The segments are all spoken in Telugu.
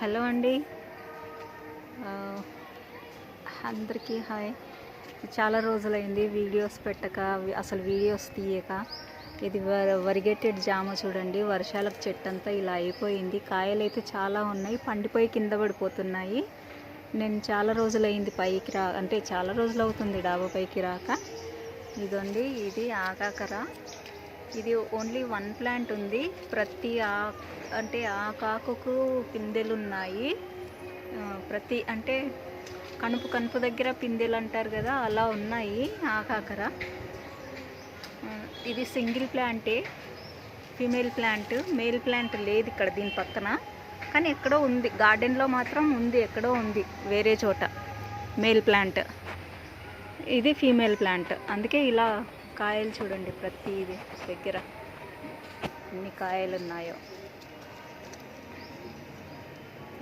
హలో అండి. అందరికీ హాయ్. చాలా రోజులైంది వీడియోస్ పెట్టక అసలు వీడియోస్ తీయక. ఇది వర- వరిగెట్టెడ్ జామ చూడండి. వర్షాలకు చెట్టు అంతా ఇలా అయిపోయింది. కాయలు అయితే చాలా ఉన్నాయి. పండిపోయి కింద పడిపోతున్నాయి. నేను చాలా రోజులైంది పైకి రా అంటే చాలా రోజులు అవుతుంది డాబా పైకి రాక. ఇదండి ఇది ఆకాకర ఇది ఓన్లీ వన్ ప్లాంట్ ఉంది. ప్రతి ఆ అంటే ఆ కాకుకు పిందెలు ఉన్నాయి ప్రతి అంటే కనుపు కనుపు దగ్గర పిందెలు అంటారు కదా అలా ఉన్నాయి ఆకాకర ఆ, ఇది సింగిల్ ప్లాంటే ఫీమేల్ ప్లాంట్ మేల్ ప్లాంట్ లేదు ఇక్కడ దీని పక్కన. కానీ ఎక్కడో ఉంది. గార్డెన్లో మాత్రం ఉంది ఎక్కడో ఉంది వేరే చోట. మేల్ ప్లాంట్ ఇది ఫీమేల్ ప్లాంట్ అందుకే ఇలా కాయలు చూడండి ప్రతి దగ్గర. ఎన్ని కాయలు ఉన్నాయో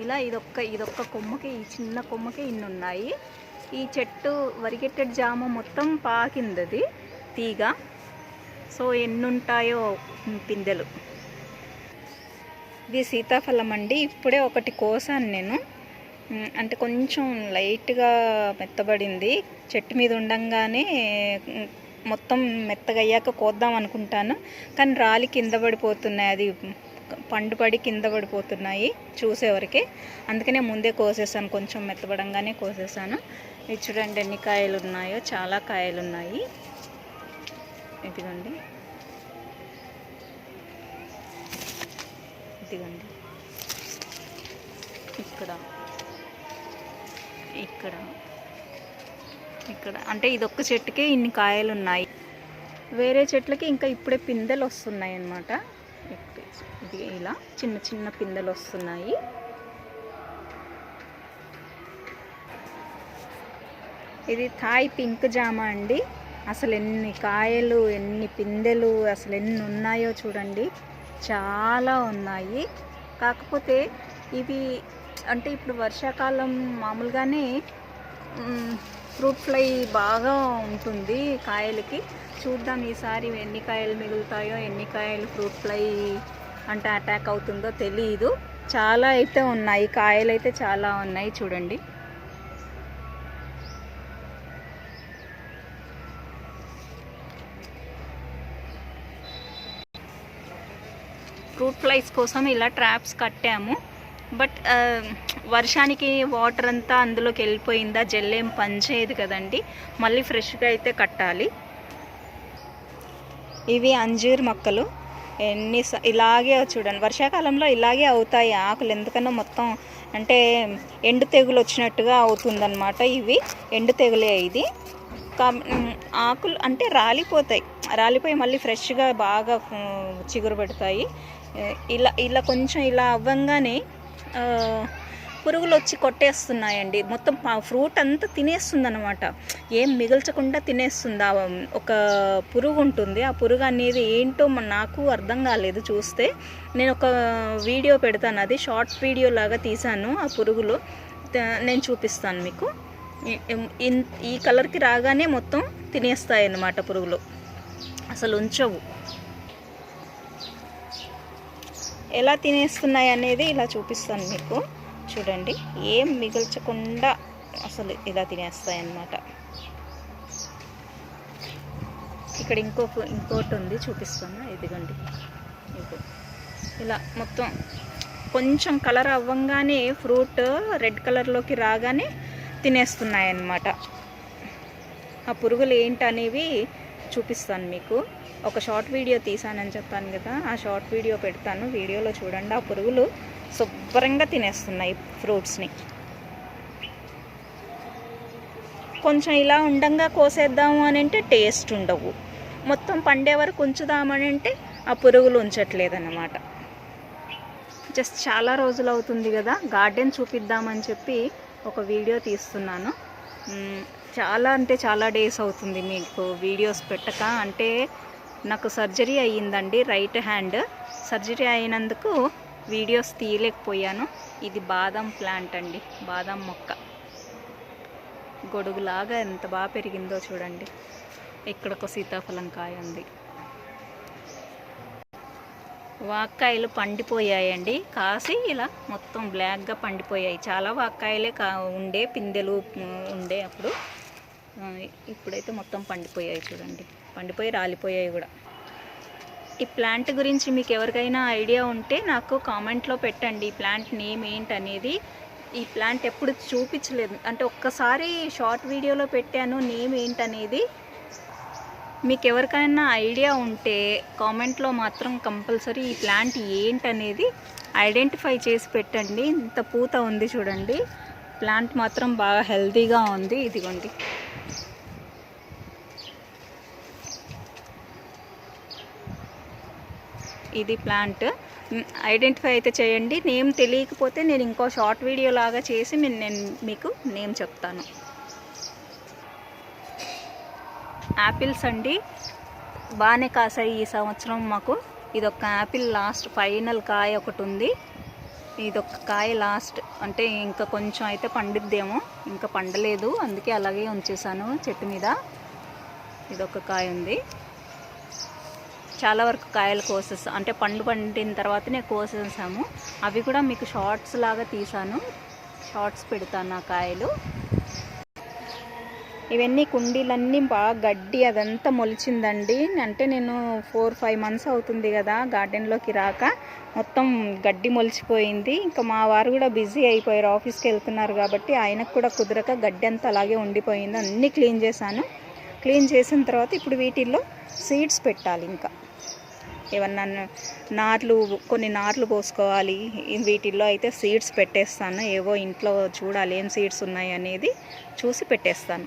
ఇలా ఇదొక్క ఇదొక్క కొమ్మకి ఈ చిన్న కొమ్మకి ఇన్ని ఉన్నాయి ఈ చెట్టు వరిగెట్టెడ్ జామ మొత్తం పాకిందది తీగ. సో ఎన్నుంటాయో పిందెలు. ఇది సీతాఫలం అండి. ఇప్పుడే ఒకటి కోసాను నేను. అంటే కొంచెం లైట్గా మెత్తబడింది. చెట్టు మీద ఉండంగానే మొత్తం మెత్తగా అయ్యాక కోద్దాం అనుకుంటాను. కానీ రాలి కింద పడిపోతున్నాయి. అది పండు పడి కింద పడిపోతున్నాయి. చూసేవరకే. అందుకనే ముందే కోసేసాను. కొంచెం మెత్తబడంగానే కోసేసాను. ఇది చూడండి ఎన్ని కాయలు ఉన్నాయో చాలా కాయలు ఉన్నాయి ఇదిగోండి. ఇదిగోండి. ఇక్కడ. ఇక్కడ. ఇక్కడ. అంటే ఇదొక్క చెట్టుకే ఇన్ని కాయలు ఉన్నాయి వేరే చెట్లకి ఇంకా ఇప్పుడే పిందెలు వస్తున్నాయి అన్నమాట ఇది ఇలా చిన్న చిన్న పిందెలు వస్తున్నాయి ఇది థాయ్ పింక్ జామ అండి. అసలు ఎన్ని కాయలు ఎన్ని పిందెలు అసలు ఎన్ని ఉన్నాయో చూడండి. చాలా ఉన్నాయి. కాకపోతే ఇవి అంటే ఇప్పుడు వర్షాకాలం మామూలుగానే ఫ్రూట్ ఫ్లై బాగా ఉంటుంది కాయలకి. చూద్దాం ఈసారి ఎన్ని కాయలు మిగులుతాయో ఎన్ని కాయలు ఫ్రూట్ ఫ్లై అంటే అటాక్ అవుతుందో తెలియదు చాలా అయితే ఉన్నాయి కాయలు అయితే చాలా ఉన్నాయి చూడండి. ఫ్రూట్ ఫ్లైస్ కోసం ఇలా ట్రాప్స్ కట్టాము. బట్ వర్షానికి వాటర్ అంతా అందులోకి వెళ్ళిపోయిందా? జెల్లేం పనిచేయదు కదండి. మళ్ళీ ఫ్రెష్గా అయితే కట్టాలి. ఇవి అంజీర్ మొక్కలు. ఎన్ని ఇలాగే చూడండి. వర్షాకాలంలో ఇలాగే అవుతాయి ఆకులు. ఎందుకన్నా మొత్తం అంటే ఎండు తెగులు వచ్చినట్టుగా అవుతుందన్నమాట ఇవి. ఎండు తెగులే ఇది. కా ఆకులు అంటే రాలిపోతాయి. రాలిపోయి మళ్ళీ ఫ్రెష్గా బాగా చిగురు పెడతాయి. ఇలా ఇలా కొంచెం ఇలా అవ్వంగానే పురుగులు వచ్చి కొట్టేస్తున్నాయండి. మొత్తం ఫ్రూట్ అంతా తినేస్తుంది అనమాట ఏం మిగల్చకుండా తినేస్తుంది. ఆ ఒక పురుగు ఉంటుంది ఆ పురుగు అనేది ఏంటో నాకు అర్థం కాలేదు చూస్తే. నేను ఒక వీడియో పెడతాను. అది షార్ట్ వీడియో లాగా తీశాను ఆ పురుగులు. నేను చూపిస్తాను మీకు. ఇన్- ఈ కలర్కి రాగానే మొత్తం తినేస్తాయి అన్నమాట పురుగులు. అసలు ఉంచవు. ఎలా తినేస్తున్నాయి అనేది ఇలా చూపిస్తాను మీకు. చూడండి ఏం మిగల్చకుండా అసలు ఇలా తినేస్తాయన్నమాట. ఇక్కడ ఇంకో ఇంకోటి ఉంది చూపిస్తున్నా ఇదిగోండి. ఇది ఇలా మొత్తం కొంచెం కలర్ అవ్వంగానే ఫ్రూట్ రెడ్ కలర్లోకి రాగానే తినేస్తున్నాయి అన్నమాట ఆ పురుగులు ఏంటనేవి చూపిస్తాను మీకు. ఒక షార్ట్ వీడియో తీసానని చెప్పాను కదా ఆ షార్ట్ వీడియో పెడతాను. వీడియోలో చూడండి ఆ పురుగులు శుభ్రంగా తినేస్తున్నాయి ఫ్రూట్స్ని. కొంచెం ఇలా ఉండంగా కోసేద్దాము అని అంటే టేస్ట్ ఉండవు. మొత్తం పండే వరకు ఉంచుదామని అంటే ఆ పురుగులు ఉంచట్లేదన్నమాట. జస్ట్ చాలా రోజులు అవుతుంది కదా గార్డెన్ చూపిద్దామని చెప్పి ఒక వీడియో తీస్తున్నాను. చాలా అంటే చాలా డేస్ అవుతుంది మీకు వీడియోస్ పెట్టక. అంటే నాకు సర్జరీ అయ్యిందండి రైట్ హ్యాండ్. సర్జరీ అయినందుకు వీడియోస్ తీయలేకపోయాను. ఇది బాదం ప్లాంట్ అండి బాదం మొక్క. గొడుగులాగా ఎంత బాగా పెరిగిందో చూడండి. ఇక్కడ ఒక సీతాఫలం కాయ ఉంది. వాక్కాయలు పండిపోయాయండి. కాసి ఇలా మొత్తం బ్లాక్గా పండిపోయాయి. చాలా వాక్కాయలే కా ఉండే పిందెలు ఉండే అప్పుడు. ఇప్పుడైతే మొత్తం పండిపోయాయి చూడండి. పండిపోయి రాలిపోయాయి కూడా. ఈ ప్లాంట్ గురించి మీకు ఎవరికైనా ఐడియా ఉంటే నాకు కామెంట్లో పెట్టండి. ఈ ప్లాంట్ నేమ్ ఏంటనేది. ఈ ప్లాంట్ ఎప్పుడు చూపించలేదు. అంటే ఒక్కసారి షార్ట్ వీడియోలో పెట్టాను నేమ్ ఏంటనేది. మీకు ఎవరికైనా ఐడియా ఉంటే కామెంట్లో మాత్రం కంపల్సరీ ఈ ప్లాంట్ ఏంటనేది ఐడెంటిఫై చేసి పెట్టండి. ఇంత పూత ఉంది చూడండి. ప్లాంట్ మాత్రం బాగా హెల్తీగా ఉంది. ఇదిగోండి. ఇది ప్లాంట్. ఐడెంటిఫై అయితే చేయండి. నేమ్ తెలియకపోతే నేను ఇంకో షార్ట్ వీడియో లాగా చేసి నేను మీకు నేమ్ చెప్తాను. యాపిల్స్ అండి. బాగానే కాసాయి ఈ సంవత్సరం మాకు. ఇది ఒక యాపిల్ లాస్ట్ ఫైనల్ కాయ ఒకటి ఉంది. ఇది ఒక కాయ లాస్ట్. అంటే ఇంకా కొంచెం అయితే పండిద్దేమో. ఇంకా పండలేదు. అందుకే అలాగే ఉంచేసాను చెట్టు మీద. ఇది ఒక కాయ ఉంది. చాలా వరకు కాయలు కోసేసా అంటే పండు పండిన తర్వాతనే కోసేసాము అవి కూడా మీకు షార్ట్స్ లాగా తీసాను. షార్ట్స్ పెడతాను ఆ కాయలు. ఇవన్నీ కుండీలన్నీ బాగా గడ్డి అదంతా మొలిచిందండి. అంటే నేను ఫోర్ ఫైవ్ మంత్స్ అవుతుంది కదా గార్డెన్లోకి రాక. మొత్తం గడ్డి మొలిచిపోయింది. ఇంకా మా వారు కూడా బిజీ అయిపోయారు ఆఫీస్కి వెళ్తున్నారు కాబట్టి ఆయనకు కూడా కుదరక గడ్డి అంతా అలాగే ఉండిపోయింది. అన్నీ క్లీన్ చేశాను. క్లీన్ చేసిన తర్వాత ఇప్పుడు వీటిల్లో సీడ్స్ పెట్టాలి ఇంకా. ఏమన్నా నార్లు కొన్ని నార్లు పోసుకోవాలి. వీటిల్లో అయితే సీడ్స్ పెట్టేస్తాను. ఏవో ఇంట్లో చూడాలి ఏం సీడ్స్ ఉన్నాయి అనేది చూసి పెట్టేస్తాను.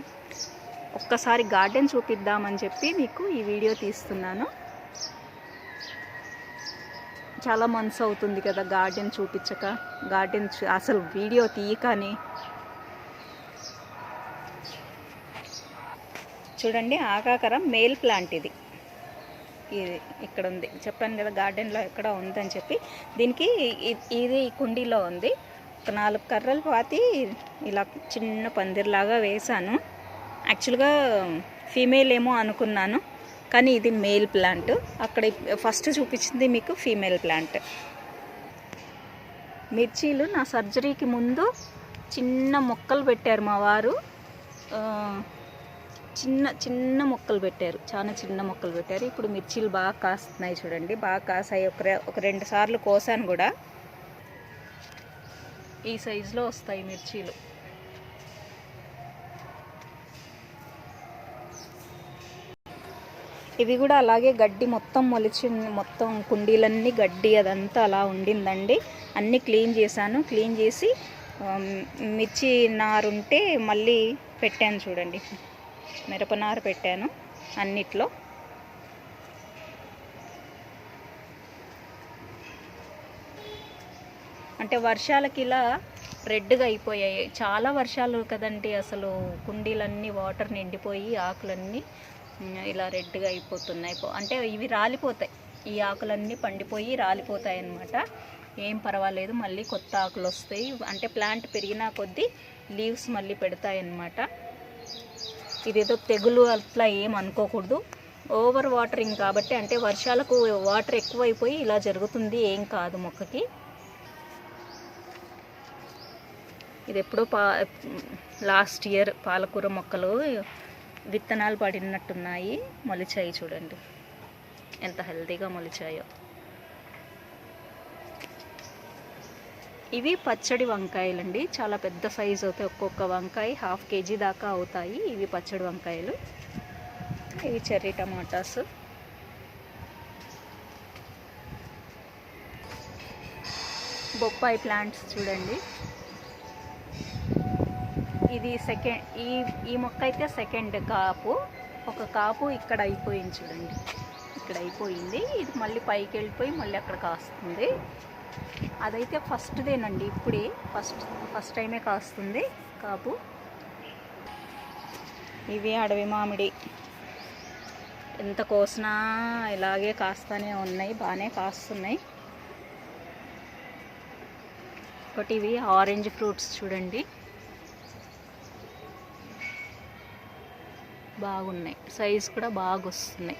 ఒక్కసారి గార్డెన్ చూపిద్దామని చెప్పి మీకు ఈ వీడియో తీస్తున్నాను. చాలా మంత్స్ అవుతుంది కదా గార్డెన్ చూపించక. గార్డెన్ చూ- అసలు వీడియో తీయకని. చూడండి ఆకాకరం మేల్ ప్లాంట్ ఇది. ఇక్కడ ఉంది. చెప్పాను కదా గార్డెన్లో ఎక్కడ ఉందని చెప్పి. దీనికి ఇది కుండీలో ఉంది. ఒక నాలుగు కర్రలు పాతి ఇలా చిన్న పందిర్లాగా వేశాను. యాక్చువల్గా ఫీమేల్ ఏమో అనుకున్నాను. కానీ ఇది మేల్ ప్లాంట్ అక్కడ ఫస్ట్ చూపించింది మీకు ఫీమేల్ ప్లాంట్ మిర్చీలు నా సర్జరీకి ముందు చిన్న మొక్కలు పెట్టారు మా వారు. చిన్న చిన్న మొక్కలు పెట్టారు. చాలా చిన్న మొక్కలు పెట్టారు. ఇప్పుడు మిర్చీలు బాగా కాస్తున్నాయి చూడండి. బాగా కాసాయి. ఒక ఒక రెండు సార్లు కోసాను కూడా. ఈ సైజులో వస్తాయి మిర్చీలు. ఇవి కూడా అలాగే గడ్డి మొత్తం మొలిచి మొత్తం కుండీలన్నీ గడ్డి అదంతా అలా ఉండిందండి. అన్నీ క్లీన్ చేశాను. క్లీన్ చేసి మిర్చి నారుంటే మళ్ళీ పెట్టాను చూడండి. మిరపనారు పెట్టాను అన్నిట్లో. అంటే వర్షాలకి ఇలా రెడ్గా అయిపోయాయి. చాలా వర్షాలు కదండి అసలు. కుండీలన్నీ వాటర్ నిండిపోయి ఆకులన్నీ ఇలా రెడ్గా అయిపోతున్నాయి. అంటే ఇవి రాలిపోతాయి. ఈ ఆకులన్నీ పండిపోయి రాలిపోతాయి అన్నమాట. ఏం పర్వాలేదు మళ్ళీ కొత్త ఆకులు వస్తాయి అంటే ప్లాంట్ పెరిగిన కొద్దీ లీవ్స్ మళ్ళీ పెడతాయి అన్నమాట. ఇదేదో తెగులు అట్లా ఏం అనుకోకూడదు. ఓవర్ వాటరింగ్ కాబట్టి అంటే వర్షాలకు వాటర్ ఎక్కువైపోయి ఇలా జరుగుతుంది ఏం కాదు మొక్కకి. ఇది ఎప్పుడో పా లాస్ట్ ఇయర్ పాలకూర మొక్కలు విత్తనాలు పడినట్టున్నాయి. మొలిచాయి చూడండి. ఎంత హెల్తీగా మొలిచాయో. ఇవి పచ్చడి వంకాయలండి. చాలా పెద్ద సైజు అవుతాయి ఒక్కొక్క వంకాయ హాఫ్ కేజీ దాకా అవుతాయి ఇవి పచ్చడి వంకాయలు. ఇవి చెర్రీ టమాటాస్. బొప్పాయి ప్లాంట్స్ చూడండి. ఇది సెకండ్ ఈ ఈ మొక్క అయితే సెకండ్ కాపు. ఒక కాపు ఇక్కడ అయిపోయింది చూడండి. ఇక్కడ అయిపోయింది. ఇది మళ్ళీ పైకి వెళ్ళిపోయి మళ్ళీ అక్కడ కాస్తుంది. అదైతే ఫస్ట్దేనండి ఇప్పుడే. ఫస్ట్ ఫస్ట్ టైమే కాస్తుంది కాపు. ఇవి అడవి మామిడి. ఎంత కోసినా ఇలాగే కాస్తానే ఉన్నాయి బాగానే కాస్తున్నాయి. ఒకటి ఇవి ఆరెంజ్ ఫ్రూట్స్ చూడండి. బాగున్నాయి. సైజ్ కూడా బాగా వస్తున్నాయి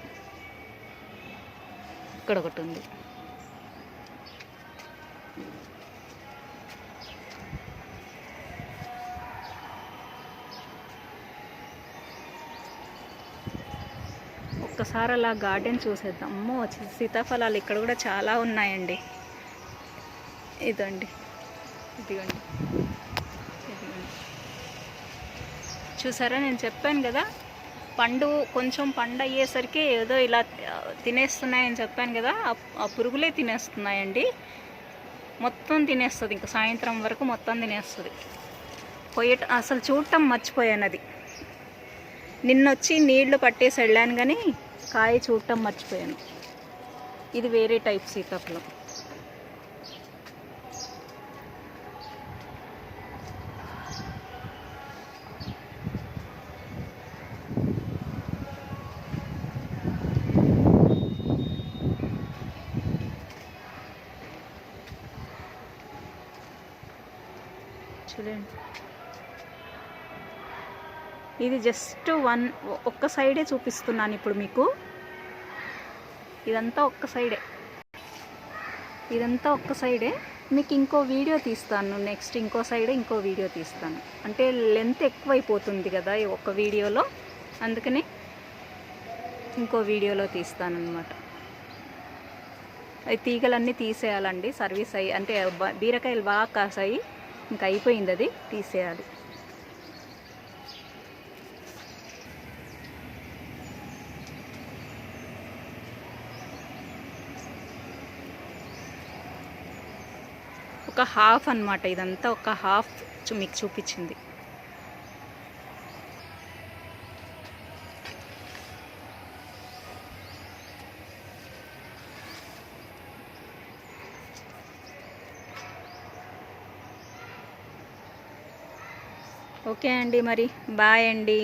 ఇక్కడ ఒకటి ఉంది. ఒక్కసారి గార్డెన్ చూసేద్దాం. అమ్మో సీతాఫలాలు ఇక్కడ కూడా చాలా ఉన్నాయండి. ఇదండి. ఇదిగోండి. ఇదిగోండి. చూసారా? నేను చెప్పాను కదా పండు కొంచెం పండు అయ్యేసరికి ఏదో ఇలా తినేస్తున్నాయని చెప్పాను కదా ఆ- ఆ పురుగులే తినేస్తున్నాయండి. మొత్తం తినేస్తుంది ఇంకా సాయంత్రం వరకు మొత్తం తినేస్తుంది. పోయేట అసలు చూడటం మర్చిపోయాను అది నిన్నొచ్చి నీళ్ళు పట్టేసి వెళ్ళాను కానీ కాయ చూడటం మర్చిపోయాను. ఇది వేరే టైప్ సీతాఫలం. చూడండి. ఇది జస్ట్ వన్ ఒక్క సైడే చూపిస్తున్నాను ఇప్పుడు మీకు. ఇదంతా ఒక్క సైడే. ఇదంతా ఒక్క సైడే. మీకు ఇంకో వీడియో తీస్తాను. నెక్స్ట్ ఇంకో సైడే ఇంకో వీడియో తీస్తాను. అంటే లెంత్ ఎక్కువైపోతుంది కదా ఈ ఒక్క వీడియోలో. అందుకని ఇంకో వీడియోలో తీస్తాను అనమాట అది తీగలన్నీ తీసేయాలండి. సర్వీస్ అయ్యి అంటే బీరకాయలు బాగా కాసాయి. ఇంకా అయిపోయింది అది. తీసేయాలి. ఒక హాఫ్ అన్నమాట. ఇదంతా ఒక హాఫ్ మీకు చూపించింది. ఓకే అండి మరి. బాయ్ అండి.